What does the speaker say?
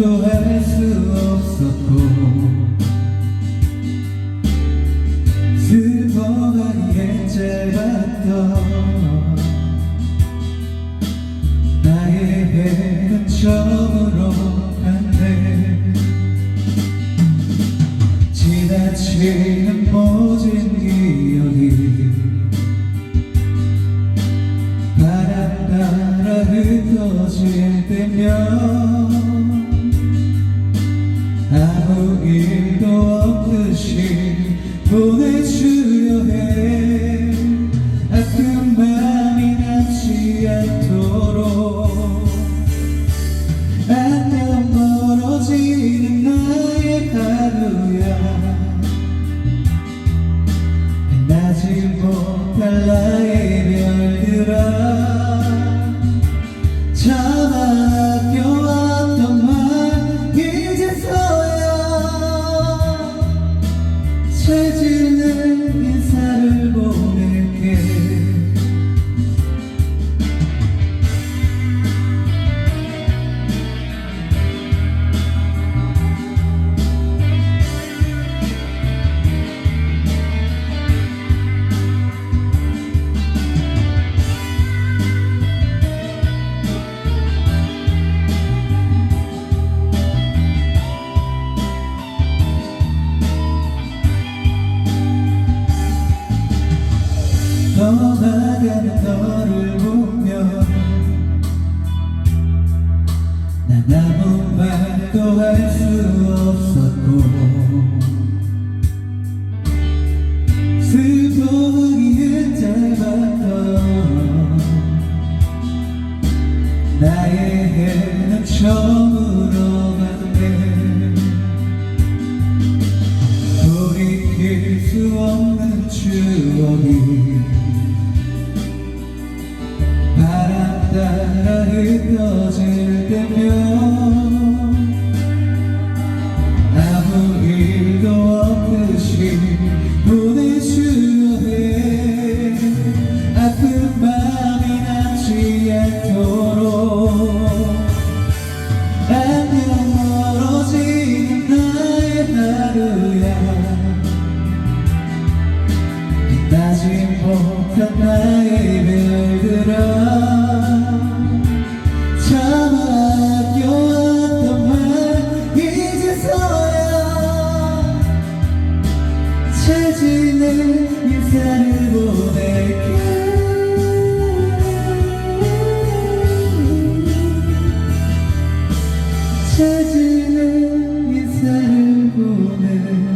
말도 할 수 없었고 슬퍼하기에 짧았던 나의 해는 처음으로 간대 지나치는 모든 기억이 바람 따라 흩어질 때면 보내주려 해. 아픈 마음이 남지 않도록. 안녕 멀어지는 나의 하루야. 빛나지 못할 너를 보며 난 아무 말도 할 수 없었고 슬퍼하기에 짧았던 나의 해는 처음으로 간대 돌이킬 수 없는 추억이 못한 나의 별들아 참아 아껴왔던 말 이제서야 채지는 인사를 보낼게. 채지는 인사를 보낼게